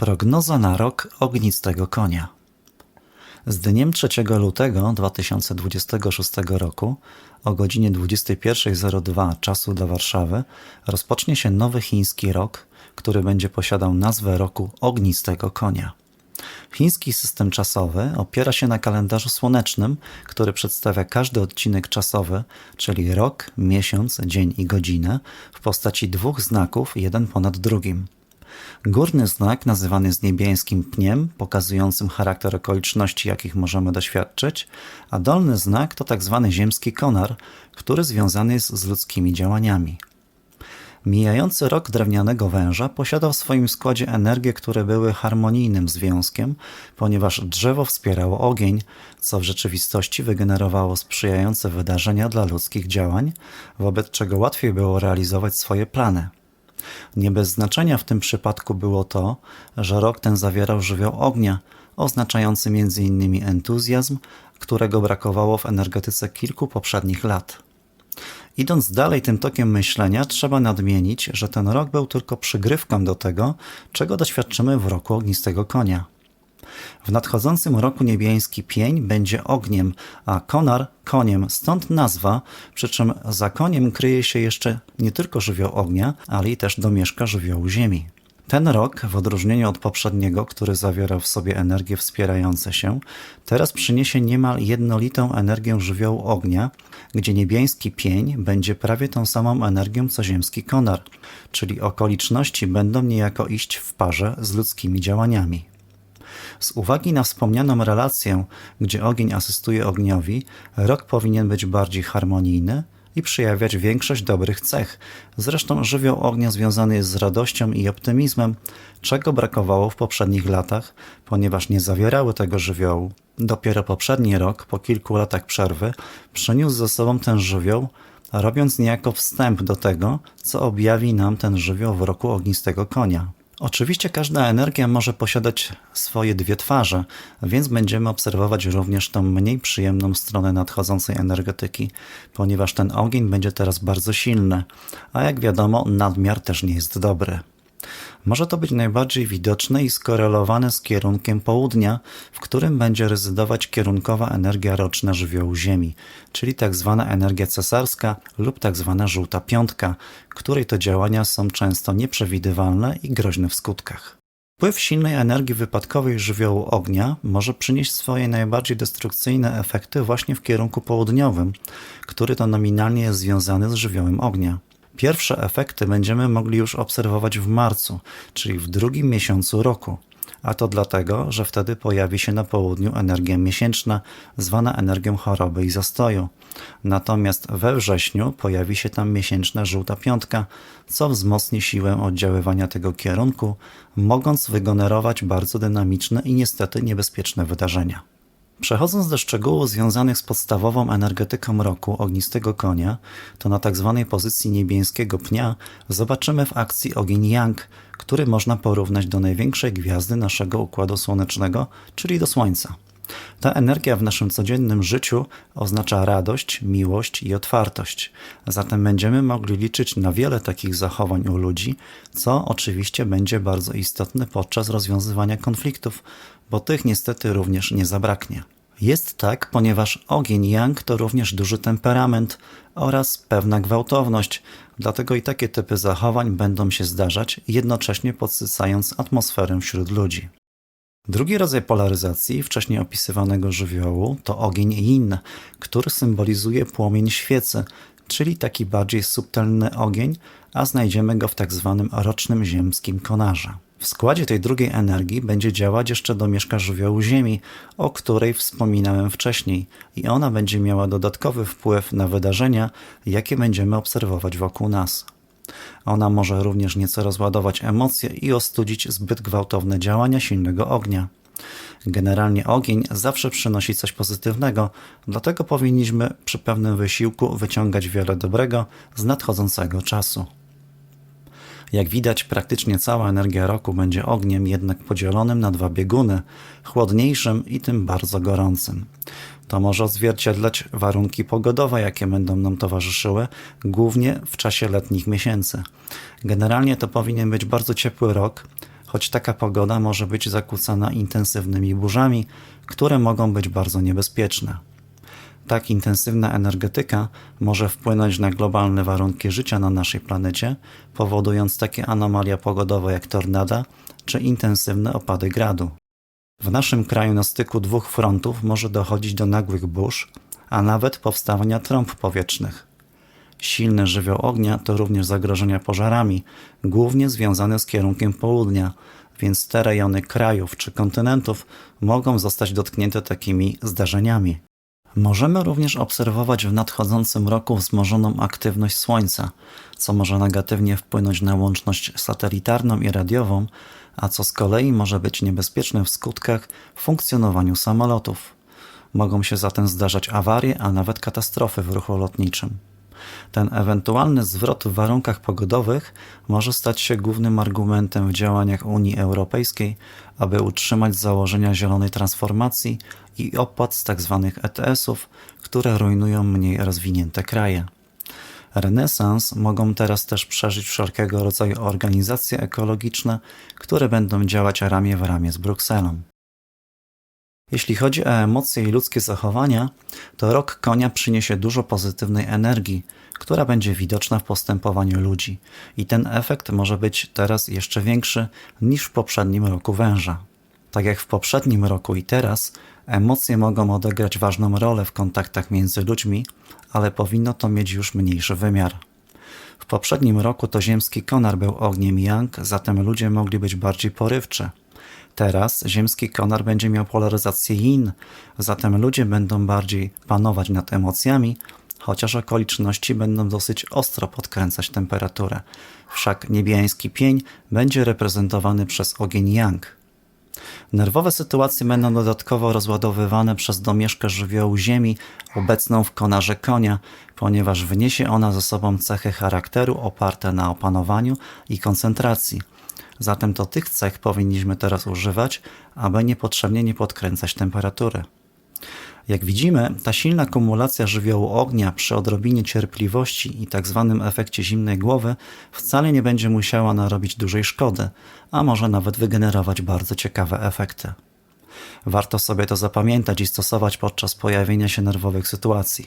Prognoza na rok ognistego konia. Z dniem 3 lutego 2026 roku o godzinie 21.02 czasu dla Warszawy rozpocznie się nowy chiński rok, który będzie posiadał nazwę roku ognistego konia. Chiński system czasowy opiera się na kalendarzu słonecznym, który przedstawia każdy odcinek czasowy, czyli rok, miesiąc, dzień i godzinę, w postaci dwóch znaków, jeden ponad drugim. Górny znak nazywany jest niebieskim pniem, pokazującym charakter okoliczności, jakich możemy doświadczyć, a dolny znak to tak zwany ziemski konar, który związany jest z ludzkimi działaniami. Mijający rok drewnianego węża posiadał w swoim składzie energie, które były harmonijnym związkiem, ponieważ drzewo wspierało ogień, co w rzeczywistości wygenerowało sprzyjające wydarzenia dla ludzkich działań, wobec czego łatwiej było realizować swoje plany. Nie bez znaczenia w tym przypadku było to, że rok ten zawierał żywioł ognia, oznaczający m.in. entuzjazm, którego brakowało w energetyce kilku poprzednich lat. Idąc dalej tym tokiem myślenia, trzeba nadmienić, że ten rok był tylko przygrywką do tego, czego doświadczymy w roku ognistego konia. W nadchodzącym roku niebiański pień będzie ogniem, a konar koniem, stąd nazwa, przy czym za koniem kryje się jeszcze nie tylko żywioł ognia, ale i też domieszka żywiołu ziemi. Ten rok, w odróżnieniu od poprzedniego, który zawierał w sobie energie wspierające się, teraz przyniesie niemal jednolitą energię żywiołu ognia, gdzie niebiański pień będzie prawie tą samą energią co ziemski konar, czyli okoliczności będą niejako iść w parze z ludzkimi działaniami. Z uwagi na wspomnianą relację, gdzie ogień asystuje ogniowi, rok powinien być bardziej harmonijny i przejawiać większość dobrych cech. Zresztą żywioł ognia związany jest z radością i optymizmem, czego brakowało w poprzednich latach, ponieważ nie zawierały tego żywiołu. Dopiero poprzedni rok, po kilku latach przerwy, przyniósł ze sobą ten żywioł, robiąc niejako wstęp do tego, co objawi nam ten żywioł w roku ognistego konia. Oczywiście każda energia może posiadać swoje dwie twarze, więc będziemy obserwować również tą mniej przyjemną stronę nadchodzącej energetyki, ponieważ ten ogień będzie teraz bardzo silny, a jak wiadomo, nadmiar też nie jest dobry. Może to być najbardziej widoczne i skorelowane z kierunkiem południa, w którym będzie rezydować kierunkowa energia roczna żywiołu Ziemi, czyli tzw. Tak energia cesarska lub tzw. Tak żółta piątka, której to działania są często nieprzewidywalne i groźne w skutkach. Wpływ silnej energii wypadkowej żywiołu ognia może przynieść swoje najbardziej destrukcyjne efekty właśnie w kierunku południowym, który to nominalnie jest związany z żywiołem ognia. Pierwsze efekty będziemy mogli już obserwować w marcu, czyli w drugim miesiącu roku. A to dlatego, że wtedy pojawi się na południu energia miesięczna, zwana energią choroby i zastoju. Natomiast we wrześniu pojawi się tam miesięczna żółta piątka, co wzmocni siłę oddziaływania tego kierunku, mogąc wygenerować bardzo dynamiczne i niestety niebezpieczne wydarzenia. Przechodząc do szczegółów związanych z podstawową energetyką roku ognistego konia, to na tzw. Tak pozycji niebieskiego pnia zobaczymy w akcji ogień Yang, który można porównać do największej gwiazdy naszego układu słonecznego, czyli do Słońca. Ta energia w naszym codziennym życiu oznacza radość, miłość i otwartość. Zatem będziemy mogli liczyć na wiele takich zachowań u ludzi, co oczywiście będzie bardzo istotne podczas rozwiązywania konfliktów, bo tych niestety również nie zabraknie. Jest tak, ponieważ ogień yang to również duży temperament oraz pewna gwałtowność, dlatego i takie typy zachowań będą się zdarzać, jednocześnie podsycając atmosferę wśród ludzi. Drugi rodzaj polaryzacji wcześniej opisywanego żywiołu to ogień yin, który symbolizuje płomień świecy, czyli taki bardziej subtelny ogień, a znajdziemy go w tak zwanym rocznym ziemskim konarze. W składzie tej drugiej energii będzie działać jeszcze domieszka żywiołu Ziemi, o której wspominałem wcześniej, i ona będzie miała dodatkowy wpływ na wydarzenia, jakie będziemy obserwować wokół nas. Ona może również nieco rozładować emocje i ostudzić zbyt gwałtowne działania silnego ognia. Generalnie ogień zawsze przynosi coś pozytywnego, dlatego powinniśmy przy pewnym wysiłku wyciągać wiele dobrego z nadchodzącego czasu. Jak widać, praktycznie cała energia roku będzie ogniem, jednak podzielonym na dwa bieguny, chłodniejszym i tym bardzo gorącym. To może odzwierciedlać warunki pogodowe, jakie będą nam towarzyszyły, głównie w czasie letnich miesięcy. Generalnie to powinien być bardzo ciepły rok, choć taka pogoda może być zakłócana intensywnymi burzami, które mogą być bardzo niebezpieczne. Tak intensywna energetyka może wpłynąć na globalne warunki życia na naszej planecie, powodując takie anomalia pogodowe jak tornada czy intensywne opady gradu. W naszym kraju na styku dwóch frontów może dochodzić do nagłych burz, a nawet powstawania trąb powietrznych. Silny żywioł ognia to również zagrożenia pożarami, głównie związane z kierunkiem południa, więc te rejony krajów czy kontynentów mogą zostać dotknięte takimi zdarzeniami. Możemy również obserwować w nadchodzącym roku wzmożoną aktywność Słońca, co może negatywnie wpłynąć na łączność satelitarną i radiową, a co z kolei może być niebezpieczne w skutkach funkcjonowaniu samolotów. Mogą się zatem zdarzać awarie, a nawet katastrofy w ruchu lotniczym. Ten ewentualny zwrot w warunkach pogodowych może stać się głównym argumentem w działaniach Unii Europejskiej, aby utrzymać założenia zielonej transformacji i opłat z tzw. ETS-ów, które rujnują mniej rozwinięte kraje. Renesans mogą teraz też przeżyć wszelkiego rodzaju organizacje ekologiczne, które będą działać ramię w ramię z Brukselą. Jeśli chodzi o emocje i ludzkie zachowania, to rok konia przyniesie dużo pozytywnej energii, która będzie widoczna w postępowaniu ludzi, i ten efekt może być teraz jeszcze większy niż w poprzednim roku węża. Tak jak w poprzednim roku i teraz, emocje mogą odegrać ważną rolę w kontaktach między ludźmi, ale powinno to mieć już mniejszy wymiar. W poprzednim roku to ziemski konar był ogniem yang, zatem ludzie mogli być bardziej porywczy. Teraz ziemski konar będzie miał polaryzację yin, zatem ludzie będą bardziej panować nad emocjami, chociaż okoliczności będą dosyć ostro podkręcać temperaturę. Wszak niebiański pień będzie reprezentowany przez ogień yang. Nerwowe sytuacje będą dodatkowo rozładowywane przez domieszkę żywiołu Ziemi obecną w konarze konia, ponieważ wniesie ona ze sobą cechy charakteru oparte na opanowaniu i koncentracji. Zatem to tych cech powinniśmy teraz używać, aby niepotrzebnie nie podkręcać temperatury. Jak widzimy, ta silna kumulacja żywiołu ognia przy odrobinie cierpliwości i tak zwanym efekcie zimnej głowy wcale nie będzie musiała narobić dużej szkody, a może nawet wygenerować bardzo ciekawe efekty. Warto sobie to zapamiętać i stosować podczas pojawienia się nerwowych sytuacji.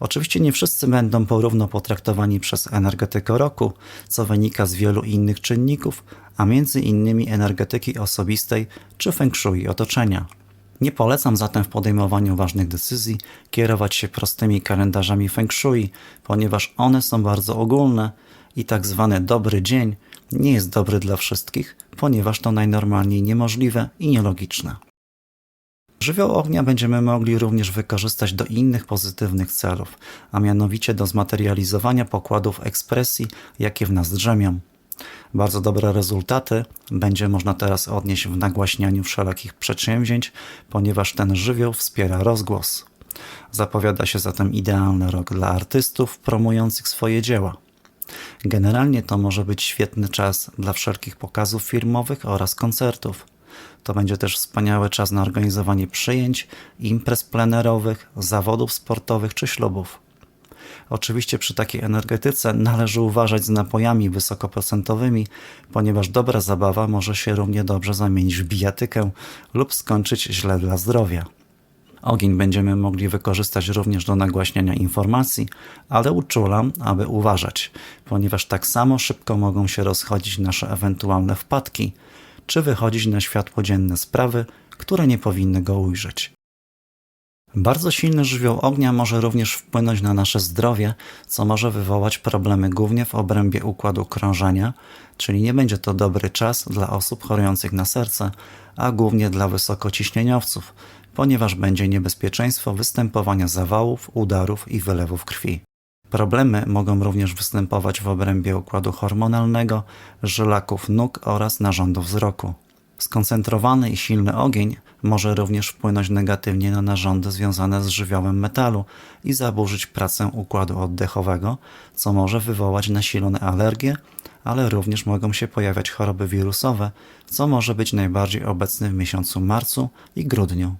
Oczywiście nie wszyscy będą porówno potraktowani przez energetykę roku, co wynika z wielu innych czynników, a między innymi energetyki osobistej czy feng shui otoczenia. Nie polecam zatem w podejmowaniu ważnych decyzji kierować się prostymi kalendarzami feng shui, ponieważ one są bardzo ogólne i tak zwany dobry dzień nie jest dobry dla wszystkich, ponieważ to najnormalniej niemożliwe i nielogiczne. Żywioł ognia będziemy mogli również wykorzystać do innych pozytywnych celów, a mianowicie do zmaterializowania pokładów ekspresji, jakie w nas drzemią. Bardzo dobre rezultaty będzie można teraz odnieść w nagłaśnianiu wszelakich przedsięwzięć, ponieważ ten żywioł wspiera rozgłos. Zapowiada się zatem idealny rok dla artystów promujących swoje dzieła. Generalnie to może być świetny czas dla wszelkich pokazów firmowych oraz koncertów. To będzie też wspaniały czas na organizowanie przyjęć, imprez plenerowych, zawodów sportowych czy ślubów. Oczywiście przy takiej energetyce należy uważać z napojami wysokoprocentowymi, ponieważ dobra zabawa może się równie dobrze zamienić w bijatykę lub skończyć źle dla zdrowia. Ogień będziemy mogli wykorzystać również do nagłaśniania informacji, ale uczulam, aby uważać, ponieważ tak samo szybko mogą się rozchodzić nasze ewentualne wpadki, czy wychodzić na światło dzienne sprawy, które nie powinny go ujrzeć. Bardzo silny żywioł ognia może również wpłynąć na nasze zdrowie, co może wywołać problemy głównie w obrębie układu krążenia, czyli nie będzie to dobry czas dla osób chorujących na serce, a głównie dla wysokociśnieniowców, ponieważ będzie niebezpieczeństwo występowania zawałów, udarów i wylewów krwi. Problemy mogą również występować w obrębie układu hormonalnego, żylaków nóg oraz narządu wzroku. Skoncentrowany i silny ogień może również wpłynąć negatywnie na narządy związane z żywiołem metalu i zaburzyć pracę układu oddechowego, co może wywołać nasilone alergie, ale również mogą się pojawiać choroby wirusowe, co może być najbardziej obecne w miesiącu marcu i grudniu.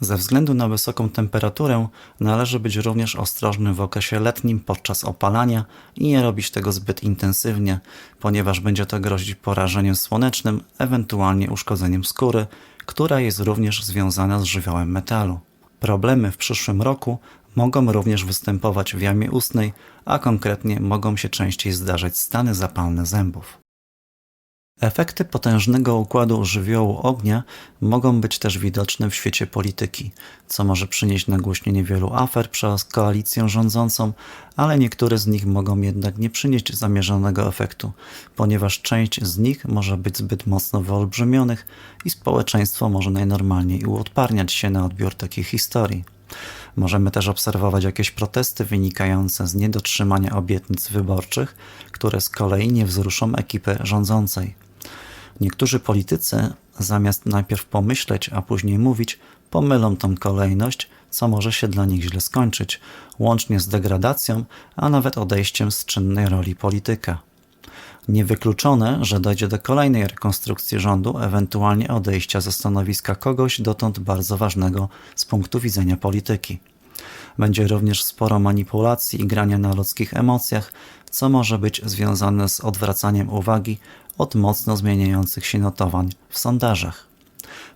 Ze względu na wysoką temperaturę należy być również ostrożnym w okresie letnim podczas opalania i nie robić tego zbyt intensywnie, ponieważ będzie to grozić porażeniem słonecznym, ewentualnie uszkodzeniem skóry, która jest również związana z żywiołem metalu. Problemy w przyszłym roku mogą również występować w jamie ustnej, a konkretnie mogą się częściej zdarzać stany zapalne zębów. Efekty potężnego układu żywiołu ognia mogą być też widoczne w świecie polityki, co może przynieść nagłośnienie wielu afer przez koalicję rządzącą, ale niektóre z nich mogą jednak nie przynieść zamierzonego efektu, ponieważ część z nich może być zbyt mocno wyolbrzymionych i społeczeństwo może najnormalniej uodparniać się na odbiór takich historii. Możemy też obserwować jakieś protesty wynikające z niedotrzymania obietnic wyborczych, które z kolei nie wzruszą ekipy rządzącej. Niektórzy politycy, zamiast najpierw pomyśleć, a później mówić, pomylą tą kolejność, co może się dla nich źle skończyć, łącznie z degradacją, a nawet odejściem z czynnej roli polityka. Niewykluczone, że dojdzie do kolejnej rekonstrukcji rządu, ewentualnie odejścia ze stanowiska kogoś dotąd bardzo ważnego z punktu widzenia polityki. Będzie również sporo manipulacji i grania na ludzkich emocjach, co może być związane z odwracaniem uwagi od mocno zmieniających się notowań w sondażach.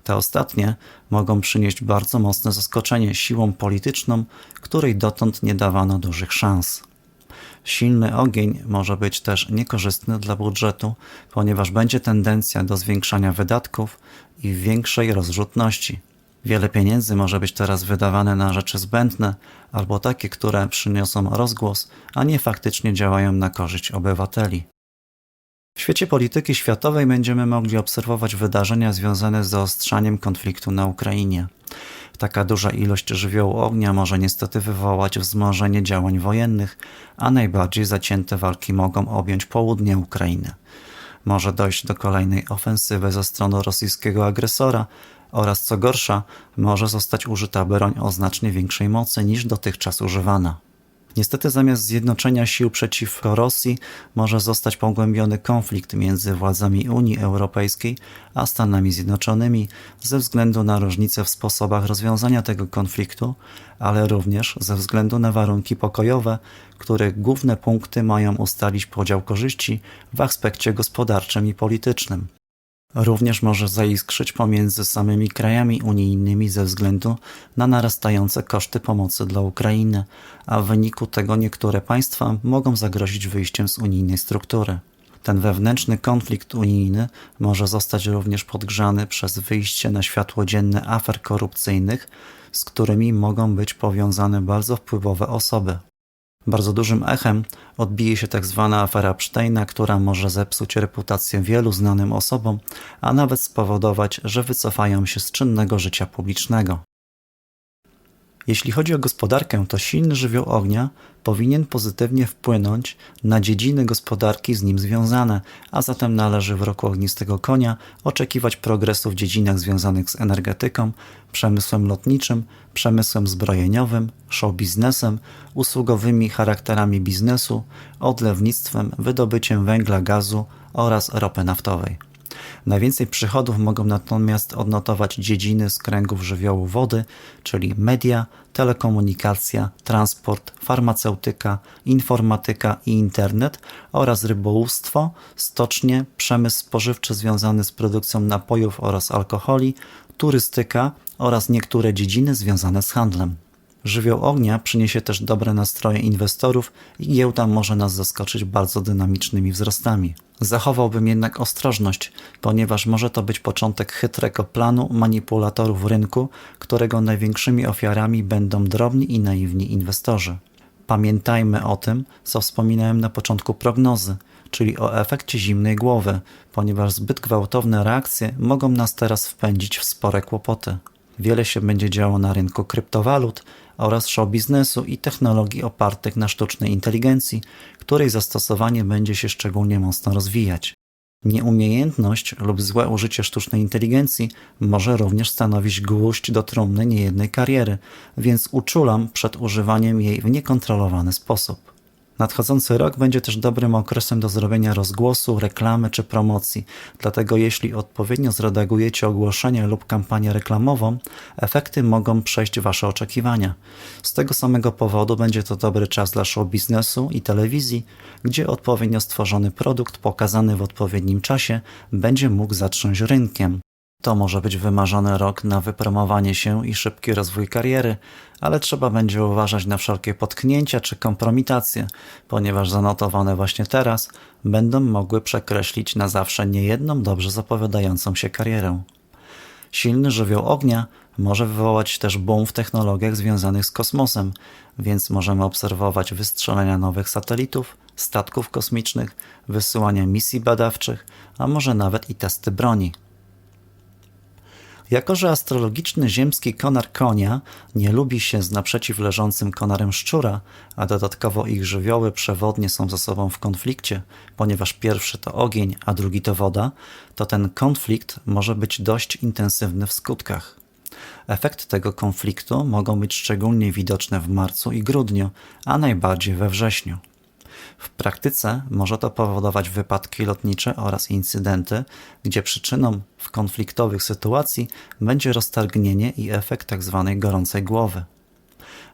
Te ostatnie mogą przynieść bardzo mocne zaskoczenie siłą polityczną, której dotąd nie dawano dużych szans. Silny ogień może być też niekorzystny dla budżetu, ponieważ będzie tendencja do zwiększania wydatków i większej rozrzutności. Wiele pieniędzy może być teraz wydawane na rzeczy zbędne albo takie, które przyniosą rozgłos, a nie faktycznie działają na korzyść obywateli. W świecie polityki światowej będziemy mogli obserwować wydarzenia związane z zaostrzaniem konfliktu na Ukrainie. Taka duża ilość żywiołu ognia może niestety wywołać wzmożenie działań wojennych, a najbardziej zacięte walki mogą objąć południe Ukrainy. Może dojść do kolejnej ofensywy ze strony rosyjskiego agresora oraz co gorsza, może zostać użyta broń o znacznie większej mocy niż dotychczas używana. Niestety zamiast zjednoczenia sił przeciwko Rosji może zostać pogłębiony konflikt między władzami Unii Europejskiej a Stanami Zjednoczonymi ze względu na różnice w sposobach rozwiązania tego konfliktu, ale również ze względu na warunki pokojowe, których główne punkty mają ustalić podział korzyści w aspekcie gospodarczym i politycznym. Również może zaiskrzyć pomiędzy samymi krajami unijnymi ze względu na narastające koszty pomocy dla Ukrainy, a w wyniku tego niektóre państwa mogą zagrozić wyjściem z unijnej struktury. Ten wewnętrzny konflikt unijny może zostać również podgrzany przez wyjście na światło dzienne afer korupcyjnych, z którymi mogą być powiązane bardzo wpływowe osoby. Bardzo dużym echem odbije się tak zwana afera Psztejna, która może zepsuć reputację wielu znanym osobom, a nawet spowodować, że wycofają się z czynnego życia publicznego. Jeśli chodzi o gospodarkę, to silny żywioł ognia powinien pozytywnie wpłynąć na dziedziny gospodarki z nim związane, a zatem należy w roku ognistego konia oczekiwać progresu w dziedzinach związanych z energetyką, przemysłem lotniczym, przemysłem zbrojeniowym, show biznesem, usługowymi charakterami biznesu, odlewnictwem, wydobyciem węgla, gazu oraz ropy naftowej. Najwięcej przychodów mogą natomiast odnotować dziedziny z kręgów żywiołu wody, czyli media, telekomunikacja, transport, farmaceutyka, informatyka i internet oraz rybołówstwo, stocznie, przemysł spożywczy związany z produkcją napojów oraz alkoholi, turystyka oraz niektóre dziedziny związane z handlem. Żywioł ognia przyniesie też dobre nastroje inwestorów i giełda może nas zaskoczyć bardzo dynamicznymi wzrostami. Zachowałbym jednak ostrożność, ponieważ może to być początek chytrego planu manipulatorów rynku, którego największymi ofiarami będą drobni i naiwni inwestorzy. Pamiętajmy o tym, co wspominałem na początku prognozy, czyli o efekcie zimnej głowy, ponieważ zbyt gwałtowne reakcje mogą nas teraz wpędzić w spore kłopoty. Wiele się będzie działo na rynku kryptowalut oraz show biznesu i technologii opartych na sztucznej inteligencji, której zastosowanie będzie się szczególnie mocno rozwijać. Nieumiejętność lub złe użycie sztucznej inteligencji może również stanowić gwóźdź do trumny niejednej kariery, więc uczulam przed używaniem jej w niekontrolowany sposób. Nadchodzący rok będzie też dobrym okresem do zrobienia rozgłosu, reklamy czy promocji. Dlatego jeśli odpowiednio zredagujecie ogłoszenie lub kampanię reklamową, efekty mogą przejść Wasze oczekiwania. Z tego samego powodu będzie to dobry czas dla show biznesu i telewizji, gdzie odpowiednio stworzony produkt pokazany w odpowiednim czasie będzie mógł zatrząść rynkiem. To może być wymarzony rok na wypromowanie się i szybki rozwój kariery, ale trzeba będzie uważać na wszelkie potknięcia czy kompromitacje, ponieważ zanotowane właśnie teraz będą mogły przekreślić na zawsze niejedną dobrze zapowiadającą się karierę. Silny żywioł ognia może wywołać też boom w technologiach związanych z kosmosem, więc możemy obserwować wystrzelenia nowych satelitów, statków kosmicznych, wysyłania misji badawczych, a może nawet i testy broni. Jako, że astrologiczny ziemski konar konia nie lubi się z naprzeciw leżącym konarem szczura, a dodatkowo ich żywioły przewodnie są ze sobą w konflikcie, ponieważ pierwszy to ogień, a drugi to woda, to ten konflikt może być dość intensywny w skutkach. Efekty tego konfliktu mogą być szczególnie widoczne w marcu i grudniu, a najbardziej we wrześniu. W praktyce może to powodować wypadki lotnicze oraz incydenty, gdzie przyczyną w konfliktowych sytuacji będzie roztargnienie i efekt tzw. Tak gorącej głowy.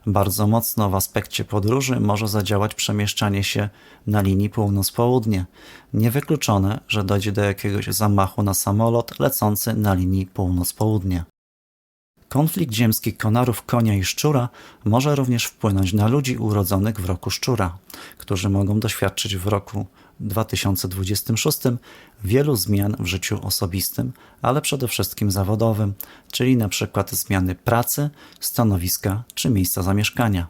Bardzo mocno w aspekcie podróży może zadziałać przemieszczanie się na linii północ-południe. Niewykluczone, że dojdzie do jakiegoś zamachu na samolot lecący na linii północ-południe. Konflikt ziemski konarów konia i szczura może również wpłynąć na ludzi urodzonych w roku szczura, którzy mogą doświadczyć w roku 2026 wielu zmian w życiu osobistym, ale przede wszystkim zawodowym, czyli przykład zmiany pracy, stanowiska czy miejsca zamieszkania.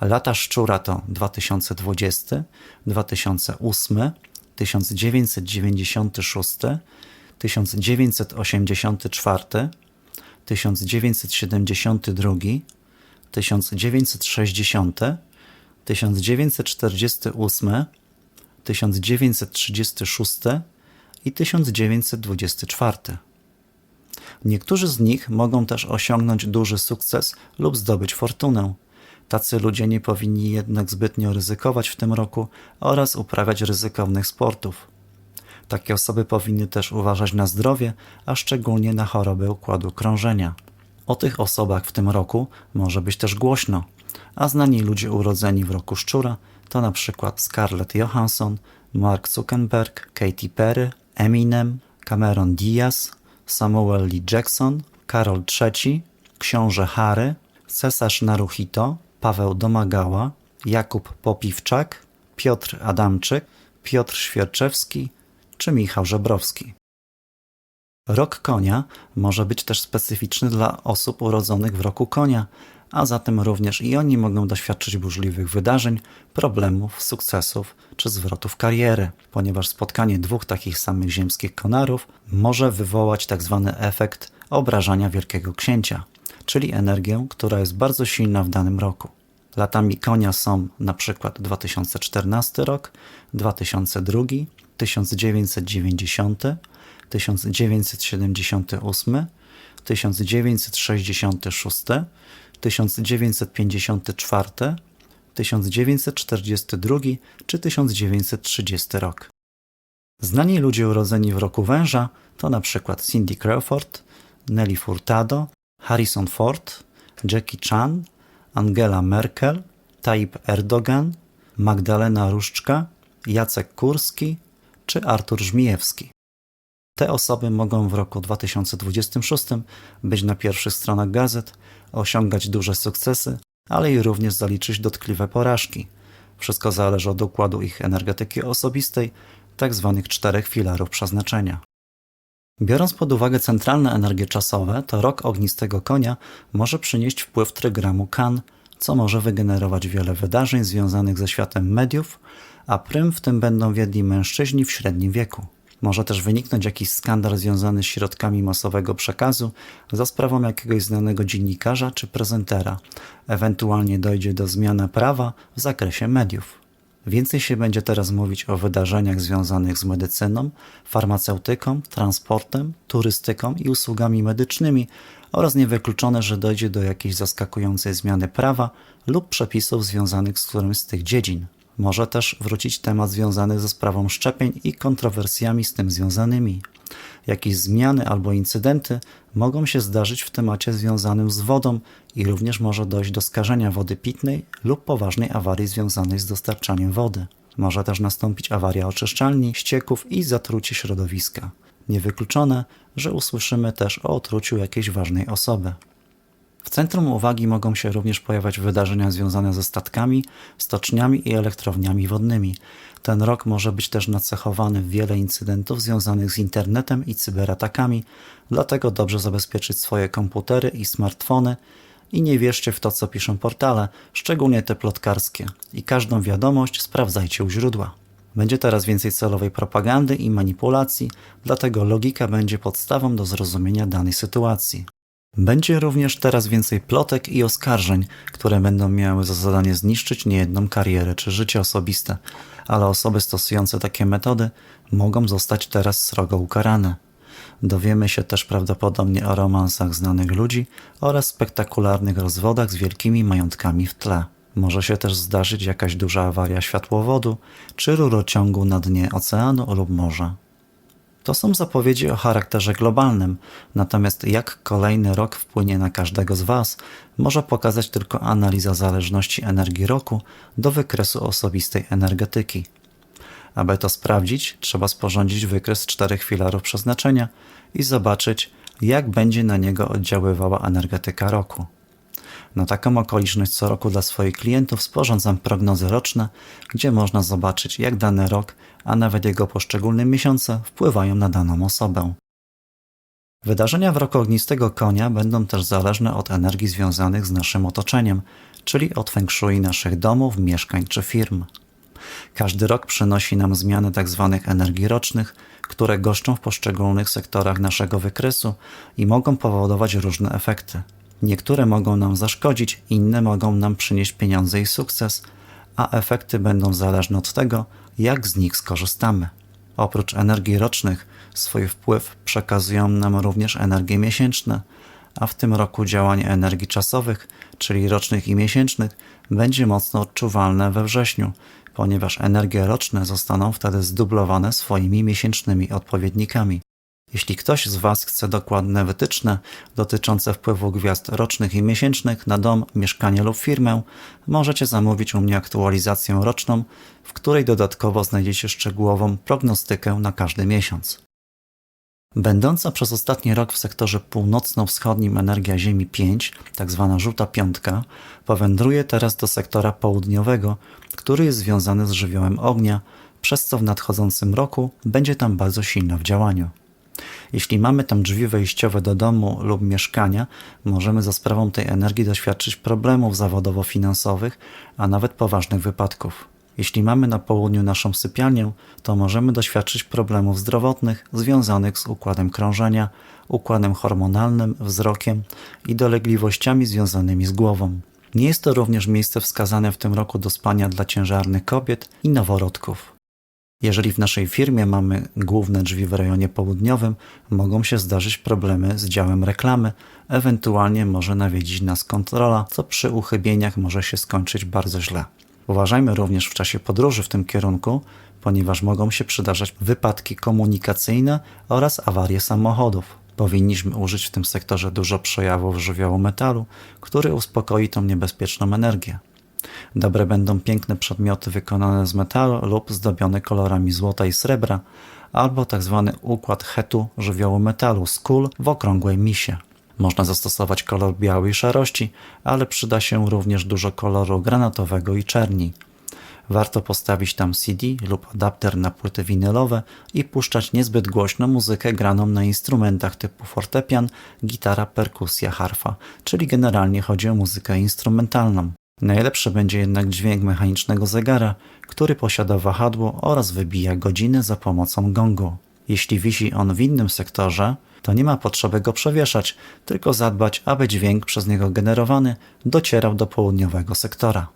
Lata szczura to 2020, 2008, 1996, 1984, 1972, 1960, 1948, 1936 i 1924. Niektórzy z nich mogą też osiągnąć duży sukces lub zdobyć fortunę. Tacy ludzie nie powinni jednak zbytnio ryzykować w tym roku oraz uprawiać ryzykownych sportów. Takie osoby powinny też uważać na zdrowie, a szczególnie na choroby układu krążenia. O tych osobach w tym roku może być też głośno, a znani ludzie urodzeni w roku szczura to na przykład Scarlett Johansson, Mark Zuckerberg, Katy Perry, Eminem, Cameron Diaz, Samuel Lee Jackson, Karol III, książę Harry, cesarz Naruhito, Paweł Domagała, Jakub Popiwczak, Piotr Adamczyk, Piotr Świerczewski, czy Michał Żebrowski. Rok konia może być też specyficzny dla osób urodzonych w roku konia, a zatem również i oni mogą doświadczyć burzliwych wydarzeń, problemów, sukcesów czy zwrotów kariery, ponieważ spotkanie dwóch takich samych ziemskich konarów może wywołać tzw. Tak efekt obrażania Wielkiego Księcia, czyli energię, która jest bardzo silna w danym roku. Latami konia są na przykład 2014 rok, 2002, 1990, 1978, 1966, 1954, 1942 czy 1930 rok. Znani ludzie urodzeni w roku węża to na przykład Cindy Crawford, Nelly Furtado, Harrison Ford, Jackie Chan, Angela Merkel, Tayyip Erdogan, Magdalena Różczka, Jacek Kurski, czy Artur Żmijewski. Te osoby mogą w roku 2026 być na pierwszych stronach gazet, osiągać duże sukcesy, ale i również zaliczyć dotkliwe porażki. Wszystko zależy od układu ich energetyki osobistej, tak zwanych czterech filarów przeznaczenia. Biorąc pod uwagę centralne energie czasowe, to rok ognistego konia może przynieść wpływ trygramu Kan, co może wygenerować wiele wydarzeń związanych ze światem mediów, a prym w tym będą wiedli mężczyźni w średnim wieku. Może też wyniknąć jakiś skandal związany z środkami masowego przekazu za sprawą jakiegoś znanego dziennikarza czy prezentera. Ewentualnie dojdzie do zmiany prawa w zakresie mediów. Więcej się będzie teraz mówić o wydarzeniach związanych z medycyną, farmaceutyką, transportem, turystyką i usługami medycznymi oraz niewykluczone, że dojdzie do jakiejś zaskakującej zmiany prawa lub przepisów związanych z którymś z tych dziedzin. Może też wrócić temat związany ze sprawą szczepień i kontrowersjami z tym związanymi. Jakieś zmiany albo incydenty mogą się zdarzyć w temacie związanym z wodą i również może dojść do skażenia wody pitnej lub poważnej awarii związanej z dostarczaniem wody. Może też nastąpić awaria oczyszczalni, ścieków i zatrucie środowiska. Niewykluczone, że usłyszymy też o otruciu jakiejś ważnej osoby. W centrum uwagi mogą się również pojawiać wydarzenia związane ze statkami, stoczniami i elektrowniami wodnymi. Ten rok może być też nacechowany wiele incydentów związanych z internetem i cyberatakami, dlatego dobrze zabezpieczyć swoje komputery i smartfony i nie wierzcie w to, co piszą portale, szczególnie te plotkarskie. I każdą wiadomość sprawdzajcie u źródła. Będzie teraz więcej celowej propagandy i manipulacji, dlatego logika będzie podstawą do zrozumienia danej sytuacji. Będzie również teraz więcej plotek i oskarżeń, które będą miały za zadanie zniszczyć niejedną karierę czy życie osobiste, ale osoby stosujące takie metody mogą zostać teraz srogo ukarane. Dowiemy się też prawdopodobnie o romansach znanych ludzi oraz spektakularnych rozwodach z wielkimi majątkami w tle. Może się też zdarzyć jakaś duża awaria światłowodu czy rurociągu na dnie oceanu lub morza. To są zapowiedzi o charakterze globalnym, natomiast jak kolejny rok wpłynie na każdego z Was, może pokazać tylko analiza zależności energii roku do wykresu osobistej energetyki. Aby to sprawdzić, trzeba sporządzić wykres czterech filarów przeznaczenia i zobaczyć, jak będzie na niego oddziaływała energetyka roku. Na taką okoliczność co roku dla swoich klientów sporządzam prognozy roczne, gdzie można zobaczyć, jak dany rok, a nawet jego poszczególne miesiące wpływają na daną osobę. Wydarzenia w roku ognistego konia będą też zależne od energii związanych z naszym otoczeniem, czyli od feng shui naszych domów, mieszkań czy firm. Każdy rok przynosi nam zmiany tzw. Tak energii rocznych, które goszczą w poszczególnych sektorach naszego wykresu i mogą powodować różne efekty. Niektóre mogą nam zaszkodzić, inne mogą nam przynieść pieniądze i sukces, a efekty będą zależne od tego, jak z nich skorzystamy. Oprócz energii rocznych, swój wpływ przekazują nam również energie miesięczne, a w tym roku działanie energii czasowych, czyli rocznych i miesięcznych, będzie mocno odczuwalne we wrześniu, ponieważ energie roczne zostaną wtedy zdublowane swoimi miesięcznymi odpowiednikami. Jeśli ktoś z Was chce dokładne wytyczne dotyczące wpływu gwiazd rocznych i miesięcznych na dom, mieszkanie lub firmę, możecie zamówić u mnie aktualizację roczną, w której dodatkowo znajdziecie szczegółową prognostykę na każdy miesiąc. Będąca przez ostatni rok w sektorze północno-wschodnim energia Ziemi 5, tzw. Tak żółta piątka, powędruje teraz do sektora południowego, który jest związany z żywiołem ognia, przez co w nadchodzącym roku będzie tam bardzo silna w działaniu. Jeśli mamy tam drzwi wejściowe do domu lub mieszkania, możemy za sprawą tej energii doświadczyć problemów zawodowo-finansowych, a nawet poważnych wypadków. Jeśli mamy na południu naszą sypialnię, to możemy doświadczyć problemów zdrowotnych związanych z układem krążenia, układem hormonalnym, wzrokiem i dolegliwościami związanymi z głową. Nie jest to również miejsce wskazane w tym roku do spania dla ciężarnych kobiet i noworodków. Jeżeli w naszej firmie mamy główne drzwi w rejonie południowym, mogą się zdarzyć problemy z działem reklamy, ewentualnie może nawiedzić nas kontrola, co przy uchybieniach może się skończyć bardzo źle. Uważajmy również w czasie podróży w tym kierunku, ponieważ mogą się przydarzać wypadki komunikacyjne oraz awarie samochodów. Powinniśmy użyć w tym sektorze dużo przejawów żywiołu metalu, który uspokoi tą niebezpieczną energię. Dobre będą piękne przedmioty wykonane z metalu lub zdobione kolorami złota i srebra, albo tzw. Tak układ hetu żywiołu metalu skul w okrągłej misie. Można zastosować kolor białej i szarości, ale przyda się również dużo koloru granatowego i czerni. Warto postawić tam CD lub adapter na płyty winylowe i puszczać niezbyt głośno muzykę graną na instrumentach typu fortepian, gitara, perkusja, harfa, czyli generalnie chodzi o muzykę instrumentalną. Najlepszy będzie jednak dźwięk mechanicznego zegara, który posiada wahadło oraz wybija godziny za pomocą gongu. Jeśli wisi on w innym sektorze, to nie ma potrzeby go przewieszać, tylko zadbać, aby dźwięk przez niego generowany docierał do południowego sektora.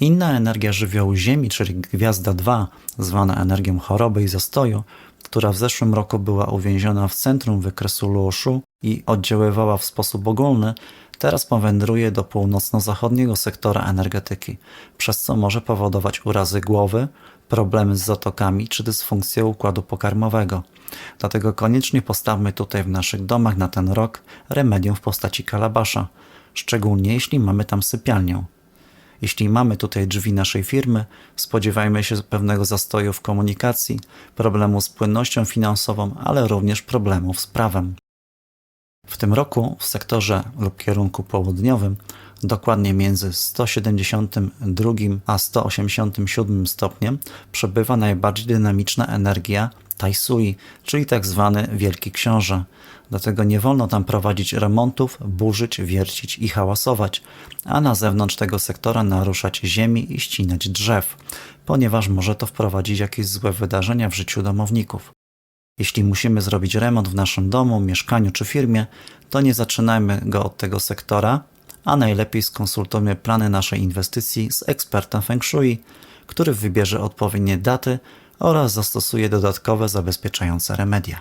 Inna energia żywiołu Ziemi, czyli Gwiazda 2, zwana energią choroby i zastoju, która w zeszłym roku była uwięziona w centrum wykresu Luoshu i oddziaływała w sposób ogólny, teraz powędruje do północno-zachodniego sektora energetyki, przez co może powodować urazy głowy, problemy z zatokami czy dysfunkcję układu pokarmowego. Dlatego koniecznie postawmy tutaj w naszych domach na ten rok remedium w postaci kalabasza, szczególnie jeśli mamy tam sypialnię. Jeśli mamy tutaj drzwi naszej firmy, spodziewajmy się pewnego zastoju w komunikacji, problemu z płynnością finansową, ale również problemów z prawem. W tym roku w sektorze lub kierunku południowym, dokładnie między 172 a 187 stopniem, przebywa najbardziej dynamiczna energia Taisui, czyli tak zwany Wielki Książę. Dlatego nie wolno tam prowadzić remontów, burzyć, wiercić i hałasować, a na zewnątrz tego sektora naruszać ziemi i ścinać drzew, ponieważ może to wprowadzić jakieś złe wydarzenia w życiu domowników. Jeśli musimy zrobić remont w naszym domu, mieszkaniu czy firmie, to nie zaczynajmy go od tego sektora, a najlepiej skonsultujmy plany naszej inwestycji z ekspertem Feng Shui, który wybierze odpowiednie daty oraz zastosuje dodatkowe zabezpieczające remedia.